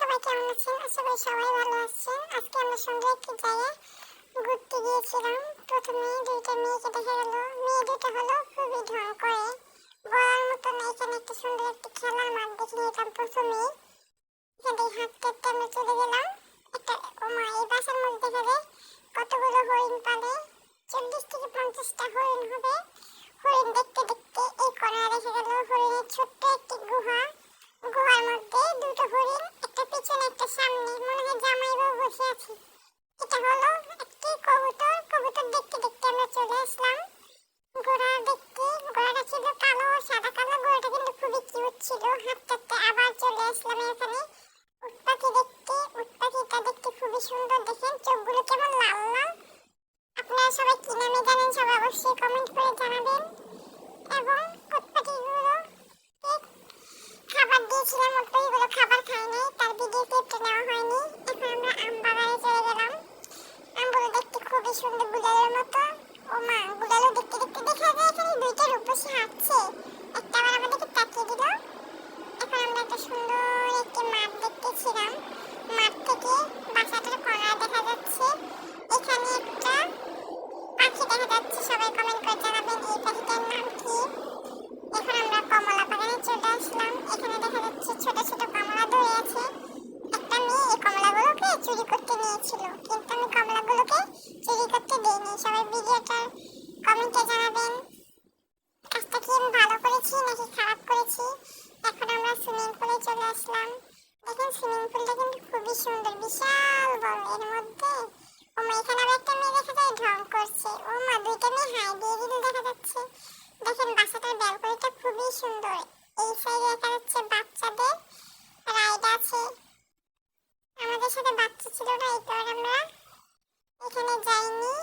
সবাই কেমন আছেন? আশা করি সবাই ভালো আছেন। আজকে আমরা সঙ্গে একটি জায়গায় ঘুরতে গিয়েছিলাম। প্রথমে দুইটা মেয়েকে দেখা গেল। মেয়ে দুটো হলো খুবই ঢং করে। বলার মতো না, এখানে একটা সুন্দর একটি খেলার মাঠ দেখে নিলাম প্রথমেই এখান থেকে হাঁটতে হাঁটতে আমরা চলে গেলাম। একটা ও মা, এই বাসার মধ্যে দেখা যায় কতগুলো হরিণ পালে। চল্লিশ থেকে পঞ্চাশটা হরিণ হবে। হরিণ দেখতে বসে আছে। এটা হলো একটি কবুতর। কবুতর দেখতে দেখতে আমরা চলে আসলাম। ঘোড়া দেখতে ঘোড়াটা ছিল কালো, সাদা কালো। ঘোড়াটা কিন্তু খুবই কিউট ছিল। হাঁটতে আবার চলে আসলাম এখানে। উট পাখি দেখতে উট দেখতে খুবই সুন্দর। দেখেন, চোখগুলো কেমন লাল লাল। আপনারা সবাই কি নামে জানেন সবাই অবশ্যই কমেন্ট করে জানাবেন। এবং উট পাখিগুলো খাবার দিয়েছিলাম। উট পাখিগুলো খাবার খায় নাই। তার ভিডিও ক্লিপটা নেওয়া হয়নি এখন আমরা আম বাগানে চলে গেলাম আমগুলো খুবই সুন্দর গুলালের মতো। ও মা বুড়ালো দেখতে দেখতে দেখা যায় এখানে দুইটা রূপসী হাঁটছে। একটা আবার আমাদেরকে তাকিয়ে দিল। এখন আমরা একটা সুন্দর একটি মাঠ দেখতেছিলাম। মাঠ থেকে বাসাটার কলা দেখা যাচ্ছে। এখানে একটা পাখি দেখা যাচ্ছে। সবাই কমেন্ট করে জানাবেন এই পাখিটার নাম কি? জানাবেন কাজটা কি আমি ভালো করেছি, নাকি খারাপ করেছি? এখন আমরা সুইমিং পুলে চলে আসলাম। দেখেন সুইমিং পুলটা কিন্তু খুবই সুন্দর, বিশাল বড়। এর মধ্যে ও মা, এখানে আবার একটা মেয়ে দেখা যায়, ঢং করছে। ও মা, দুইটা মেয়ে হাই দিয়ে দিলে দেখা যাচ্ছে। দেখেন বাসাটার ব্যালকনিটা খুবই সুন্দর। এই সাইডে দেখা যাচ্ছে বাচ্চাদের রাইড আছে। আমাদের সাথে বাচ্চা ছিল না, এই আমরা এখানে যাইনি।